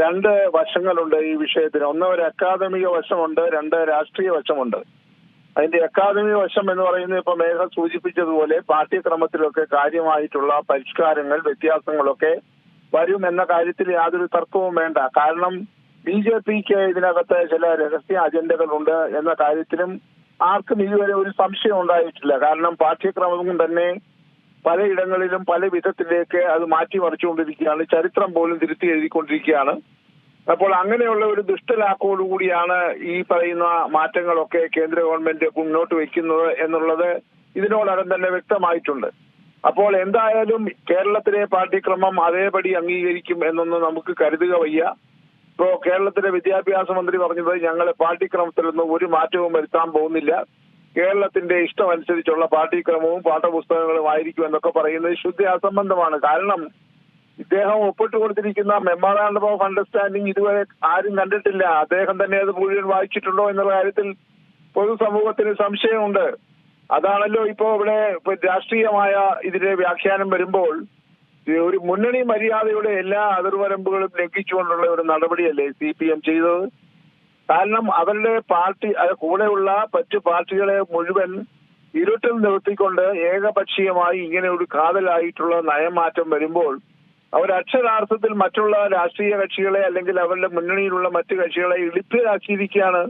രണ്ട് വശങ്ങളുണ്ട് ഈ വിഷയത്തിന്. ഒന്ന് ഒരു അക്കാദമിക വശമുണ്ട് രണ്ട് രാഷ്ട്രീയ വശമുണ്ട്. അതിന്റെ അക്കാദമിക വശം എന്ന് പറയുന്നത് ഇപ്പൊ മേഘ സൂചിപ്പിച്ചതുപോലെ പാഠ്യക്രമത്തിലൊക്കെ കാര്യമായിട്ടുള്ള പരിഷ്കാരങ്ങൾ വ്യത്യാസങ്ങളൊക്കെ വരും എന്ന കാര്യത്തിൽ യാതൊരു തർക്കവും വേണ്ട. കാരണം ബി ജെ പിക്ക് ഇതിനകത്ത് ചില രഹസ്യ അജണ്ടകളുണ്ട് എന്ന കാര്യത്തിലും ആർക്കും ഇതുവരെ ഒരു സംശയം ഉണ്ടായിട്ടില്ല. കാരണം പാഠ്യക്രമം തന്നെ പലയിടങ്ങളിലും പല വിധത്തിലേക്ക് അത് മാറ്റിമറിച്ചുകൊണ്ടിരിക്കുകയാണ് ചരിത്രം പോലും തിരുത്തി എഴുതിക്കൊണ്ടിരിക്കുകയാണ്. അപ്പോൾ അങ്ങനെയുള്ള ഒരു ദുഷ്ടലാക്കോടുകൂടിയാണ് ഈ പറയുന്ന മാറ്റങ്ങളൊക്കെ കേന്ദ്ര ഗവൺമെന്റ് മുന്നോട്ട് വയ്ക്കുന്നത് എന്നുള്ളത് ഇതിനോടകം തന്നെ വ്യക്തമായിട്ടുണ്ട്. അപ്പോൾ എന്തായാലും കേരളത്തിലെ പാഠ്യക്രമം അതേപടി അംഗീകരിക്കും എന്നൊന്നും നമുക്ക് കരുതുക വയ്യ. ഇപ്പോ കേരളത്തിലെ വിദ്യാഭ്യാസ മന്ത്രി പറഞ്ഞത് ഞങ്ങൾ പാഠ്യക്രമത്തിലൊന്നും ഒരു മാറ്റവും വരുത്താൻ പോകുന്നില്ല. കേരളത്തിന്റെ ഇഷ്ടമനുസരിച്ചുള്ള പാഠ്യക്രമവും പാഠപുസ്തകങ്ങളും ആയിരിക്കും എന്നൊക്കെ പറയുന്നത് ശുദ്ധ അസംബന്ധമാണ്. കാരണം ഇദ്ദേഹം ഒപ്പിട്ട് കൊടുത്തിരിക്കുന്ന മെമ്മോറാണ്ടം ഓഫ് അണ്ടർസ്റ്റാൻഡിംഗ് ഇതുവരെ ആരും കണ്ടിട്ടില്ല. അദ്ദേഹം തന്നെ അത് മുഴുവൻ വായിച്ചിട്ടുണ്ടോ എന്നുള്ള കാര്യത്തിൽ പൊതുസമൂഹത്തിന് സംശയമുണ്ട്. അതാണല്ലോ ഇപ്പോ ഇവിടെ രാഷ്ട്രീയമായ ഇതിന്റെ വ്യാഖ്യാനം വരുമ്പോൾ ഒരു മുന്നണി മര്യാദയുടെ എല്ലാ അതിർവരമ്പുകളും ലംഘിച്ചുകൊണ്ടുള്ള ഒരു നടപടിയല്ലേ സി പി എം ചെയ്തത്? കാരണം അവരുടെ പാർട്ടി കൂടെയുള്ള മറ്റു പാർട്ടികളെ മുഴുവൻ ഇരുട്ടിൽ നിർത്തിക്കൊണ്ട് ഏകപക്ഷീയമായി ഇങ്ങനെ ഒരു കാതലായിട്ടുള്ള നയമാറ്റം വരുമ്പോൾ അവർ അക്ഷരാർത്ഥത്തിൽ മറ്റുള്ള രാഷ്ട്രീയ കക്ഷികളെ അല്ലെങ്കിൽ അവരുടെ മുന്നണിയിലുള്ള മറ്റു കക്ഷികളെ ഇളിപ്പിലാക്കിയിരിക്കുകയാണ്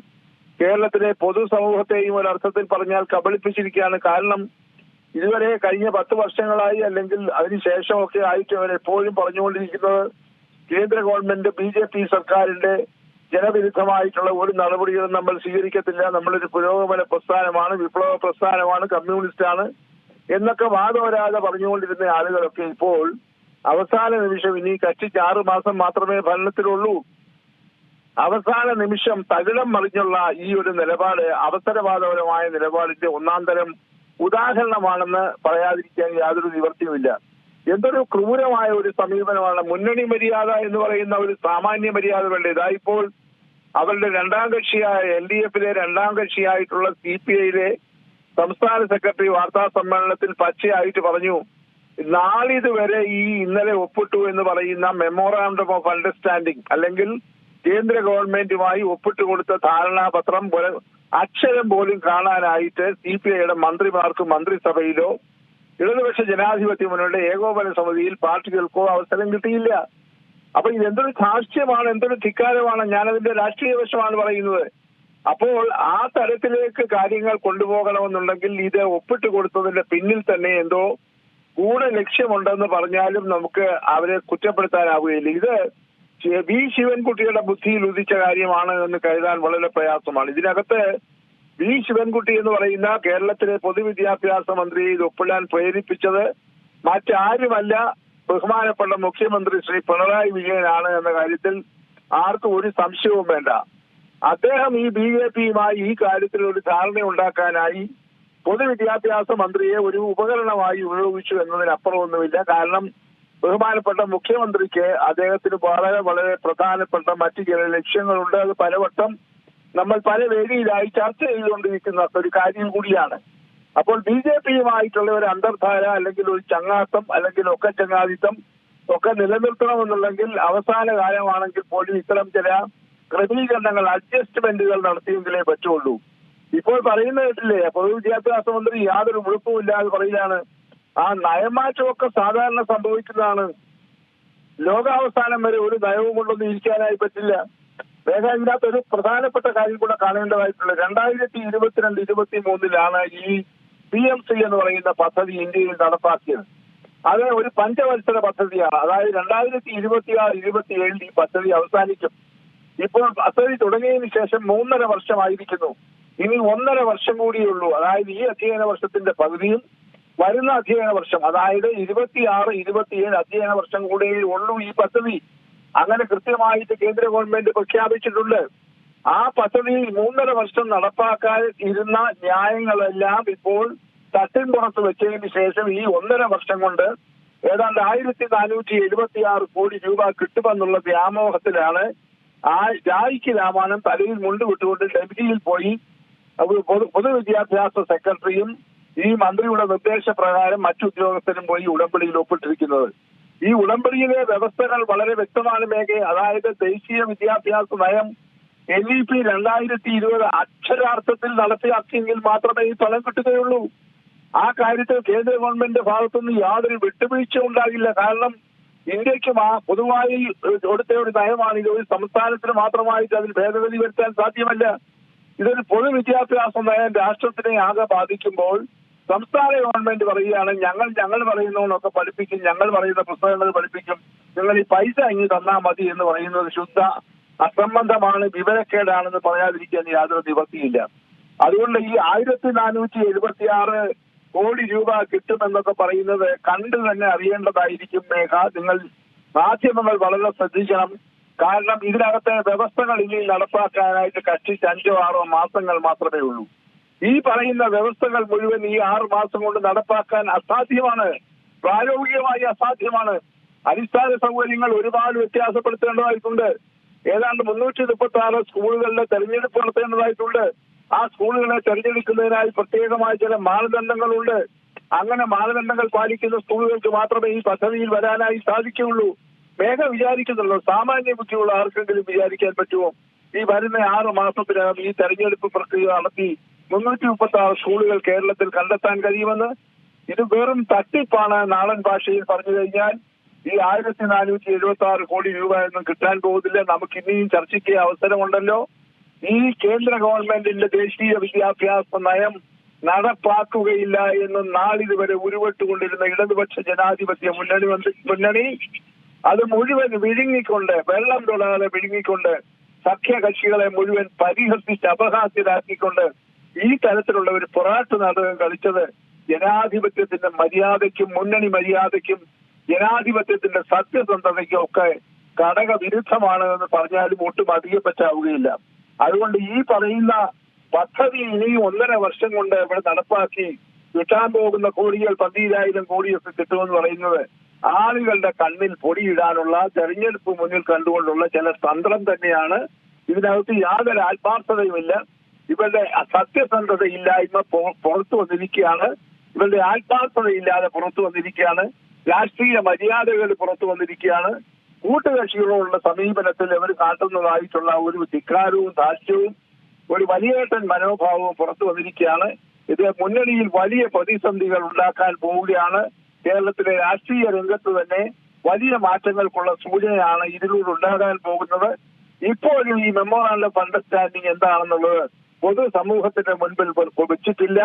കേരളത്തിലെ പൊതുസമൂഹത്തെയും ഒരർത്ഥത്തിൽ പറഞ്ഞാൽ കബളിപ്പിച്ചിരിക്കുകയാണ്. കാരണം ഇതുവരെ കഴിഞ്ഞ പത്ത് വർഷങ്ങളായി അല്ലെങ്കിൽ അതിനുശേഷമൊക്കെ ആയിട്ട് അവർ എപ്പോഴും പറഞ്ഞുകൊണ്ടിരിക്കുന്നത് കേന്ദ്ര ഗവൺമെന്റ് ബി സർക്കാരിന്റെ ജനവിരുദ്ധമായിട്ടുള്ള ഒരു നടപടികളും നമ്മൾ സ്വീകരിക്കത്തില്ല. നമ്മളൊരു പുരോഗമന പ്രസ്ഥാനമാണ് വിപ്ലവ പ്രസ്ഥാനമാണ് കമ്മ്യൂണിസ്റ്റ് ആണ് എന്നൊക്കെ വാദവരാതെ പറഞ്ഞുകൊണ്ടിരുന്ന ആളുകളൊക്കെ ഇപ്പോൾ അവസാന നിമിഷം ഇനി കക്ഷിക്ക് ആറു മാസം മാത്രമേ ഭരണത്തിലുള്ളൂ. അവസാന നിമിഷം തകിടം മറിഞ്ഞുള്ള ഈ ഒരു നിലപാട് അവസരവാദപരമായ നിലപാടിന്റെ ഒന്നാം തരം ഉദാഹരണമാണെന്ന് പറയാതിരിക്കാൻ യാതൊരു നിവർത്തിയുമില്ല എന്തൊരു ക്രൂരമായ ഒരു സമീപനമാണ്. മുന്നണി മര്യാദ എന്ന് പറയുന്ന ഒരു സാമാന്യ മര്യാദ വേണ്ട? ഇതായിപ്പോൾ അവരുടെ രണ്ടാം കക്ഷിയായ എൽ ഡി എഫിലെ രണ്ടാം കക്ഷിയായിട്ടുള്ള സി പി ഐയിലെ സംസ്ഥാന സെക്രട്ടറി വാർത്താ സമ്മേളനത്തിൽ പച്ചയായിട്ട് പറഞ്ഞു നാളിതുവരെ ഈ ഇന്നലെ ഒപ്പിട്ടു എന്ന് പറയുന്ന മെമ്മോറാണ്ടം ഓഫ് അണ്ടർസ്റ്റാൻഡിംഗ് അല്ലെങ്കിൽ കേന്ദ്ര ഗവൺമെന്റുമായി ഒപ്പിട്ട് കൊടുത്ത ധാരണാപത്രം പോലെ അക്ഷരം പോലും കാണാനായിട്ട് സി പി ഐയുടെ മന്ത്രിമാർക്ക് മന്ത്രിസഭയിലോ ഇടതുപക്ഷ ജനാധിപത്യ മുന്നണിയുടെ ഏകോപന സമിതിയിൽ പാർട്ടികൾക്കോ അവസരം കിട്ടിയില്ല. അപ്പൊ ഇത് എന്തൊരു സാക്ഷ്യമാണ് എന്തൊരു ധിക്കാരമാണ് ഞാനതിന്റെ രാഷ്ട്രീയ വശമാണ് പറയുന്നത്. അപ്പോൾ ആ തരത്തിലേക്ക് കാര്യങ്ങൾ കൊണ്ടുപോകണമെന്നുണ്ടെങ്കിൽ ഇത് ഒപ്പിട്ട് കൊടുത്തതിന്റെ പിന്നിൽ തന്നെ എന്തോ കൂടെ ലക്ഷ്യമുണ്ടെന്ന് പറഞ്ഞാലും നമുക്ക് അവരെ കുറ്റപ്പെടുത്താനാവുകയില്ല. ഇത് വി ശിവൻകുട്ടിയുടെ ബുദ്ധിയിൽ ഉദിച്ച കാര്യമാണ് എന്ന് കരുതാൻ വളരെ പ്രയാസമാണ്. ഇതിനകത്ത് വി ശിവൻകുട്ടി എന്ന് പറയുന്ന കേരളത്തിലെ പൊതുവിദ്യാഭ്യാസ മന്ത്രിയെ ഇത് ഒപ്പിടാൻ പ്രേരിപ്പിച്ചത് മറ്റാരുമല്ല ബഹുമാനപ്പെട്ട മുഖ്യമന്ത്രി ശ്രീ പിണറായി വിജയനാണ് എന്ന കാര്യത്തിൽ ആർക്കും ഒരു സംശയവും വേണ്ട. അദ്ദേഹം ഈ ബി ജെ പിയുമായി ഈ കാര്യത്തിൽ ഒരു ധാരണ ഉണ്ടാക്കാനായി പൊതുവിദ്യാഭ്യാസ മന്ത്രിയെ ഒരു ഉപകരണമായി ഉപയോഗിച്ചു എന്നതിനപ്പുറമൊന്നുമില്ല. കാരണം ബഹുമാനപ്പെട്ട മുഖ്യമന്ത്രിക്ക് അദ്ദേഹത്തിന് വളരെ വളരെ പ്രധാനപ്പെട്ട മറ്റു ചില ലക്ഷ്യങ്ങളുണ്ട്. അത് പലവട്ടം നമ്മൾ പല വേദിയിലായി ചർച്ച ചെയ്തുകൊണ്ടിരിക്കുന്ന ഒരു കാര്യം കൂടിയാണ്. അപ്പോൾ ബി ജെ പിയുമായിട്ടുള്ള ഒരു അന്തർധാര അല്ലെങ്കിൽ ഒരു ചങ്ങാത്തം അല്ലെങ്കിൽ ഒക്കെ ചങ്ങാതിത്തം ഒക്കെ നിലനിർത്തണമെന്നുണ്ടെങ്കിൽ അവസാന കാലമാണെങ്കിൽ പോലും ഇത്തരം ചില ക്രമീകരണങ്ങൾ അഡ്ജസ്റ്റ്മെന്റുകൾ നടത്തിയെങ്കിലേ പറ്റുള്ളൂ. ഇപ്പോൾ പറയുന്ന കേട്ടില്ലേ പൊതുവിദ്യാഭ്യാസ മന്ത്രി യാതൊരു ഉളുപ്പുമില്ലാതെ പറയുകയാണ് ആ നയമാറ്റമൊക്കെ സാധാരണ സംഭവിക്കുന്നതാണ്. ലോകാവസാനം വരെ ഒരു നയവും കൊണ്ടൊന്നും ഇരിക്കാനായി പറ്റില്ല. വേഗം ഇതിനകത്ത് ഒരു പ്രധാനപ്പെട്ട കാര്യം കൂടെ കാണേണ്ടതായിട്ടുള്ളത് രണ്ടായിരത്തി ഇരുപത്തിരണ്ട് ഇരുപത്തി മൂന്നിലാണ് ഈ പി എം സി എന്ന് പറയുന്ന പദ്ധതി ഇന്ത്യയിൽ നടപ്പാക്കിയത്. അത് ഒരു പഞ്ചവത്സര പദ്ധതിയാണ്. അതായത് രണ്ടായിരത്തി ഇരുപത്തിയാറ് ഇരുപത്തിയേഴിൽ ഈ പദ്ധതി അവസാനിക്കും. ഇപ്പോൾ പദ്ധതി തുടങ്ങിയതിന് ശേഷം മൂന്നര വർഷമായിരിക്കുന്നു. ഇനി ഒന്നര വർഷം കൂടിയുള്ളൂ. അതായത് ഈ അധ്യയന വർഷത്തിന്റെ പകുതിയും വരുന്ന അധ്യയന വർഷം അതായത് ഇരുപത്തിയാറ് ഇരുപത്തിയേഴ് അധ്യയന വർഷം കൂടിയേ ഉള്ളൂ ഈ പദ്ധതി. അങ്ങനെ കൃത്യമായിട്ട് കേന്ദ്ര ഗവൺമെന്റ് പ്രഖ്യാപിച്ചിട്ടുണ്ട്. ആ പദ്ധതി മൂന്നര വർഷം നടപ്പാക്കാൻ ഇരുന്ന ന്യായങ്ങളെല്ലാം ഇപ്പോൾ തട്ടിൻ പുറത്ത് വെച്ചതിന് ശേഷം ഈ ഒന്നര വർഷം കൊണ്ട് ഏതാണ്ട് ആയിരത്തി നാനൂറ്റി എഴുപത്തി ആറ് കോടി രൂപ കിട്ടുമെന്നുള്ള വ്യാമോഹത്തിലാണ് ആ രാജിക്ക് രാമാനം തലയിൽ മുണ്ടുവിട്ടുകൊണ്ട് ഡൽഹിയിൽ പോയി. പൊതുവിദ്യാഭ്യാസ സെക്രട്ടറിയും ഈ മന്ത്രിയുടെ നിർദ്ദേശപ്രകാരം മറ്റു ഉദ്യോഗസ്ഥരും പോയി ഉടമ്പടിയിൽ ഒപ്പിട്ടിരിക്കുന്നത്. ഈ ഉടമ്പടിയിലെ വ്യവസ്ഥകൾ വളരെ വ്യക്തമാണ് മേഖല അതായത് ദേശീയ വിദ്യാഭ്യാസ നയം എൻ ഇ പി രണ്ടായിരത്തി ഇരുപത് അക്ഷരാർത്ഥത്തിൽ നടപ്പിലാക്കിയെങ്കിൽ മാത്രമേ ഈ ഫലം കിട്ടുകയുള്ളൂ. ആ കാര്യത്തിൽ കേന്ദ്ര ഗവൺമെന്റ് ഭാഗത്തുനിന്ന് യാതൊരു വിട്ടുവീഴ്ച ഉണ്ടാകില്ല. കാരണം ഇന്ത്യയ്ക്ക് പൊതുവായി കൊടുത്ത ഒരു നയമാണ്. ഇത് ഒരു സംസ്ഥാനത്തിന് മാത്രമായിട്ട് അതിൽ ഭേദഗതി വരുത്താൻ സാധ്യമല്ല. ഇതൊരു പൊതു പൊതുവിദ്യാഭ്യാസ നയം രാഷ്ട്രത്തിനെ ആകെ ബാധിക്കുമ്പോൾ സംസ്ഥാന ഗവൺമെന്റ് പറയുകയാണ് ഞങ്ങൾ ഞങ്ങൾ പറയുന്നവനൊക്കെ പഠിപ്പിക്കും ഞങ്ങൾ പറയുന്ന പുസ്തകങ്ങൾ പഠിപ്പിക്കും. നിങ്ങൾ ഈ പൈസ ഇങ്ങ് തന്നാൽ മതി എന്ന് പറയുന്നത് ശുദ്ധ അസംബന്ധമാണ് വിവരക്കേടാണെന്ന് പറയാതിരിക്കാൻ യാതൊരു നിവൃത്തിയില്ല. അതുകൊണ്ട് ഈ ആയിരത്തി നാനൂറ്റി എഴുപത്തി ആറ് കോടി രൂപ കിട്ടുമെന്നൊക്കെ പറയുന്നത് കണ്ടു തന്നെ അറിയേണ്ടതായിരിക്കും മേഘ. നിങ്ങൾ മാധ്യമങ്ങൾ വളരെ ശ്രദ്ധിക്കണം. കാരണം ഇതിനകത്തെ വ്യവസ്ഥകൾ ഇനി നടപ്പാക്കാനായിട്ട് കഷ്ടിച്ച് അഞ്ചോ ആറോ മാസങ്ങൾ മാത്രമേ ഉള്ളൂ. ഈ പറയുന്ന വ്യവസ്ഥകൾ മുഴുവൻ ഈ ആറ് മാസം കൊണ്ട് നടപ്പാക്കാൻ അസാധ്യമാണ്. പ്രായോഗികമായി അസാധ്യമാണ്. അടിസ്ഥാന സൗകര്യങ്ങൾ ഒരുപാട് വ്യത്യാസപ്പെടുത്തേണ്ടതായിട്ടുണ്ട്. ഏതാണ്ട് മുന്നൂറ്റി മുപ്പത്തി ആറ് സ്കൂളുകളിലെ തെരഞ്ഞെടുപ്പ് നടത്തേണ്ടതായിട്ടുണ്ട്. ആ സ്കൂളുകളെ തെരഞ്ഞെടുക്കുന്നതിനായി പ്രത്യേകമായ ചില മാനദണ്ഡങ്ങളുണ്ട്. അങ്ങനെ മാനദണ്ഡങ്ങൾ പാലിക്കുന്ന സ്കൂളുകൾക്ക് മാത്രമേ ഈ പദ്ധതിയിൽ വരാനായി സാധിക്കുകയുള്ളൂ. വേഗം വിചാരിക്കുന്നുള്ളൂ സാമാന്യ ബുദ്ധിയുള്ള ആർക്കെങ്കിലും വിചാരിക്കാൻ പറ്റുമോ? ഈ വരുന്ന ആറ് മാസത്തിനകം ഈ തെരഞ്ഞെടുപ്പ് പ്രക്രിയ നടത്തി മുന്നൂറ്റി മുപ്പത്തി ആറ് സ്കൂളുകൾ കേരളത്തിൽ കണ്ടെത്താൻ കഴിയുമെന്ന്? ഇത് വെറും തട്ടിപ്പാണ് നാടൻ ഭാഷയിൽ പറഞ്ഞു കഴിഞ്ഞാൽ ഈ ആയിരത്തി നാനൂറ്റി എഴുപത്തി ആറ് കോടി രൂപ ഒന്നും കിട്ടാൻ പോകുന്നില്ല. നമുക്ക് ഇനിയും ചർച്ചയ്ക്ക് അവസരമുണ്ടല്ലോ. ഈ കേന്ദ്ര ഗവൺമെന്റിന്റെ ദേശീയ വിദ്യാഭ്യാസ നയം നടപ്പാക്കുകയില്ല എന്ന് നാളിതുവരെ ഉരുവിട്ടുകൊണ്ടിരുന്ന ഇടതുപക്ഷ ജനാധിപത്യ മുന്നണി മുന്നണി അത് മുഴുവൻ വിഴുങ്ങിക്കൊണ്ട് വെള്ളം തൊടാതെ വിഴുങ്ങിക്കൊണ്ട് സഖ്യകക്ഷികളെ മുഴുവൻ പരിഹസിച്ച് അപഹാസ്യരാക്കിക്കൊണ്ട് ഈ തരത്തിലുള്ള ഒരു പൊറാട്ട് നാടകം കളിച്ചത് ജനാധിപത്യത്തിന്റെ മര്യാദയ്ക്കും മുന്നണി മര്യാദയ്ക്കും ജനാധിപത്യത്തിന്റെ സത്യസന്ധതയ്ക്കും ഒക്കെ ഘടക വിരുദ്ധമാണ് എന്ന് പറഞ്ഞാലും ഒട്ടും അധികപ്പറ്റാവുകയില്ല അതുകൊണ്ട് ഈ പറയുന്ന പദ്ധതി ഇനിയും ഒന്നര വർഷം കൊണ്ട് ഇവിടെ നടപ്പാക്കി കിട്ടാൻ പോകുന്ന കോടികൾ പതിനായിരം കോടിയൊക്കെ കിട്ടുമെന്ന് പറയുന്നത് ആളുകളുടെ കണ്ണിൽ പൊടിയിടാനുള്ള തെരഞ്ഞെടുപ്പ് മുന്നിൽ കണ്ടുകൊണ്ടുള്ള ചില തന്ത്രം തന്നെയാണ്. ഇതിനകത്ത് യാതൊരു ആത്മാർത്ഥതയുമില്ല. ഇവരുടെ സത്യസന്ധതയില്ലായ്മ പുറത്തു വന്നിരിക്കുകയാണ്. ഇവരുടെ ആത്മാർത്ഥതയില്ലാതെ പുറത്തു വന്നിരിക്കുകയാണ്. രാഷ്ട്രീയ മര്യാദകൾ പുറത്തു വന്നിരിക്കുകയാണ്. കൂട്ടുകക്ഷികളോടുള്ള സമീപനത്തിൽ അവർ കാട്ടുന്നതായിട്ടുള്ള ഒരു ധിക്കാരവും ധാർഷ്യവും ഒരു വലിയേട്ടൻ മനോഭാവവും പുറത്തു വന്നിരിക്കുകയാണ്. ഇത് മുന്നണിയിൽ വലിയ പ്രതിസന്ധികൾ ഉണ്ടാക്കാൻ പോവുകയാണ്. കേരളത്തിലെ രാഷ്ട്രീയ രംഗത്ത് തന്നെ വലിയ മാറ്റങ്ങൾക്കുള്ള സൂചനയാണ് ഇതിലൂടെ ഉണ്ടാകാൻ പോകുന്നത്. ഇപ്പോഴും ഈ മെമ്മോറാണ്ടം ഓഫ് അണ്ടർസ്റ്റാൻഡിംഗ് എന്താണെന്നുള്ളത് പൊതു സമൂഹത്തിന്റെ മുൻപിൽ വെച്ചിട്ടില്ല.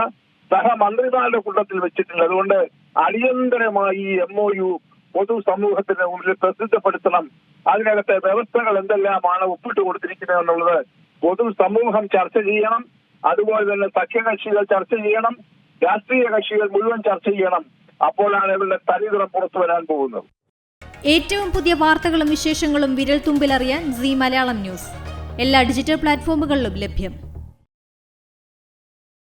സഹമന്ത്രിമാരുടെ കൂട്ടത്തിൽ വെച്ചിട്ടില്ല. അതുകൊണ്ട് അടിയന്തരമായി എം ഒ യു പൊതു സമൂഹത്തിന്റെ മുമ്പിൽ പ്രസിദ്ധപ്പെടുത്തണം. അതിനകത്തെ വ്യവസ്ഥകൾ എന്തെല്ലാമാണ് ഒപ്പിട്ട് കൊടുത്തിരിക്കുന്നത് എന്നുള്ളത് പൊതുസമൂഹം ചർച്ച ചെയ്യണം. അതുപോലെ തന്നെ സഖ്യകക്ഷികൾ ചർച്ച ചെയ്യണം. രാഷ്ട്രീയ കക്ഷികൾ മുഴുവൻ ചർച്ച ചെയ്യണം. അപ്പോഴാണ് ഇവരുടെ തനിനിറം പുറത്തു വരാൻ പോകുന്നത്. ഏറ്റവും പുതിയ വാർത്തകളും വിശേഷങ്ങളും വിരൽ തുമ്പിലറിയാൻ സി മലയാളം ന്യൂസ്. എല്ലാ ഡിജിറ്റൽ പ്ലാറ്റ്ഫോമുകളിലും ലഭ്യം.